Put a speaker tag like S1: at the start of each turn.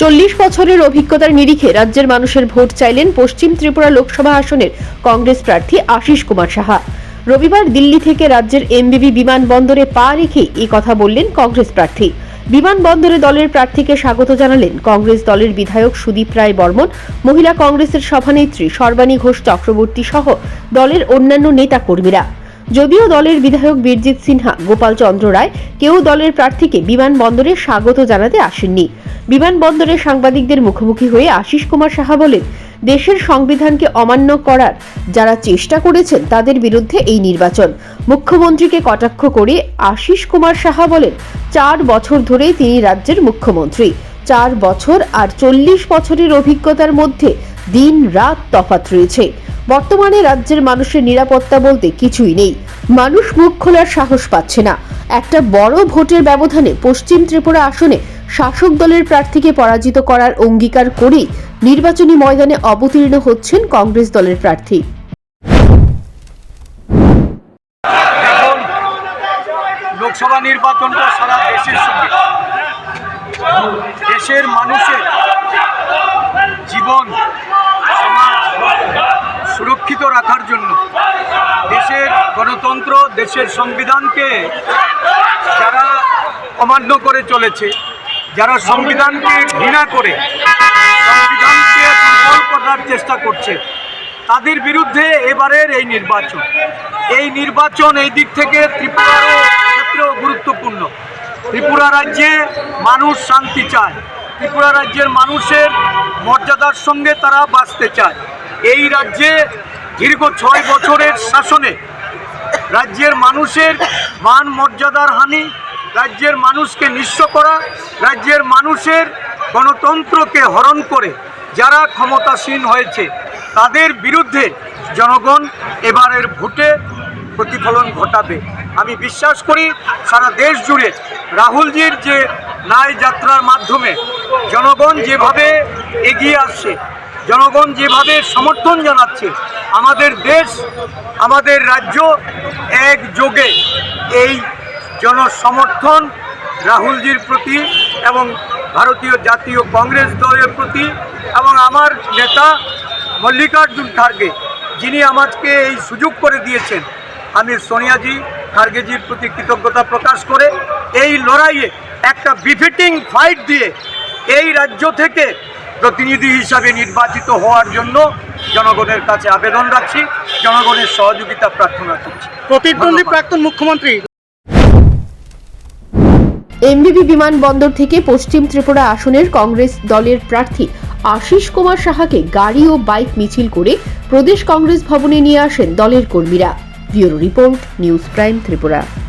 S1: চল্লিশ বছরের অভিজ্ঞতার নিরিখে রাজ্যের মানুষের ভোট চাইলেন পশ্চিম ত্রিপুরা লোকসভা আসনের কংগ্রেস প্রার্থী আশিস কুমার সাহা। রবিবার দিল্লি থেকে রাজ্যের এমবিবি বিমানবন্দরে পা রেখে এই কথা বললেন কংগ্রেস প্রার্থী। বিমানবন্দরে দলের প্রার্থীকে স্বাগত জানালেন কংগ্রেস দলের বিধায়ক সুদীপ রায় বর্মন, মহিলা কংগ্রেসের সভানেত্রী সর্বাণী ঘোষ চক্রবর্তী সহ দলের অন্যান্য নেতা কর্মীরা যদিও দলের বিধায়ক বীরজিৎ সিনহা গোপাল চন্দ্র রায় কেউ দলের প্রার্থীকে বিমানবন্দরে স্বাগত জানাতে আসেননি। বিমানবন্দরে সাংবাদিকদের মুখোমুখি হয়ে আশিস কুমার সাহা বলেন, দেশের সংবিধানকে অমান্য করার যারা চেষ্টা করেছেন তাদের বিরুদ্ধে এই নির্বাচন। মুখ্যমন্ত্রীকে কটাক্ষ করে আশিস কুমার সাহা বলেন, চার বছর ধরেই তিনি রাজ্যের মুখ্যমন্ত্রী। চার বছর আর চল্লিশ বছরের অভিজ্ঞতার মধ্যে দিন রাত তফাৎ রয়েছে। বর্তমানে রাজ্যের মানুষের নিরাপত্তা বলতে কিছুই নেই। মানুষ মুখ খোলার সাহস পাচ্ছে না। একটা বড় ভোটের ব্যবধানে পশ্চিম ত্রিপুরা আসনে শাসক দলের প্রার্থীকে পরাজিত করার অঙ্গীকার করেই নির্বাচনী ময়দানে অবতীর্ণ হচ্ছেন কংগ্রেস দলের প্রার্থী।
S2: লোকসভা নির্বাচনটা সারা দেশের সঙ্গে। দেশের মানুষের জীবন, সমাজ সুরক্ষিত রাখার জন্য দেশের গণতন্ত্র, দেশের সংবিধানকে যারা অমান্য করে চলেছে যারা সংবিধানকে ঘৃণা করে সংবিধানকে দুর্বল করার চেষ্টা করছে। তাদের বিরুদ্ধে এবারের এই নির্বাচন। এই নির্বাচন এই দিক থেকে ত্রিপুরারও ক্ষেত্রেও গুরুত্বপূর্ণ। ত্রিপুরা রাজ্যে মানুষ শান্তি চায়। ত্রিপুরা রাজ্যের মানুষের মর্যাদার সঙ্গে তারা বাঁচতে চায়। এই রাজ্যে দীর্ঘ ছয় বছরের শাসনে রাজ্যের মানুষের মান মর্যাদার হানি রাজ্যের মানুষকে নিঃস্ব করা, রাজ্যের মানুষের গণতন্ত্রকে হরণ করে যারা ক্ষমতাসীন হয়েছে, তাদের বিরুদ্ধে জনগণ এবারের ভোটে প্রতিফলন ঘটাবে। আমি বিশ্বাস করি সারা দেশ জুড়ে রাহুলজির যে ন্যায় যাত্রার মাধ্যমে জনগণ যেভাবে এগিয়ে আসছে, জনগণ যেভাবে সমর্থন জানাচ্ছে, আমাদের দেশ, আমাদের রাজ্য একযোগে এই জনসমর্থন রাহুলজির প্রতি এবং ভারতীয় জাতীয় কংগ্রেস দলের প্রতি এবং আমার নেতা মল্লিকার্জুন খার্গে যিনি আমাকে এই সুযোগ করে দিয়েছেন। আমি সোনিয়াজি খার্গেজির প্রতি কৃতজ্ঞতা প্রকাশ করে এই লড়াইয়ে একটা বিফিটিং ফাইট দিয়ে এই রাজ্য থেকে প্রতিনিধি হিসাবে নির্বাচিত হওয়ার জন্য জনগণের কাছে আবেদন রাখছি জনগণের সহযোগিতা প্রার্থনা করছি।
S3: প্রতিদ্বন্দ্বী প্রাক্তন মুখ্যমন্ত্রী
S1: এমবিবি বিমানবন্দর থেকে পশ্চিম ত্রিপুরা আসনের কংগ্রেস দলের প্রার্থী আশিস কুমার সাহাকে গাড়ি ও বাইক মিছিল করে প্রদেশ কংগ্রেস ভবনে নিয়ে আসেন দলের কর্মীরা। Bureau report, news prime Tripura.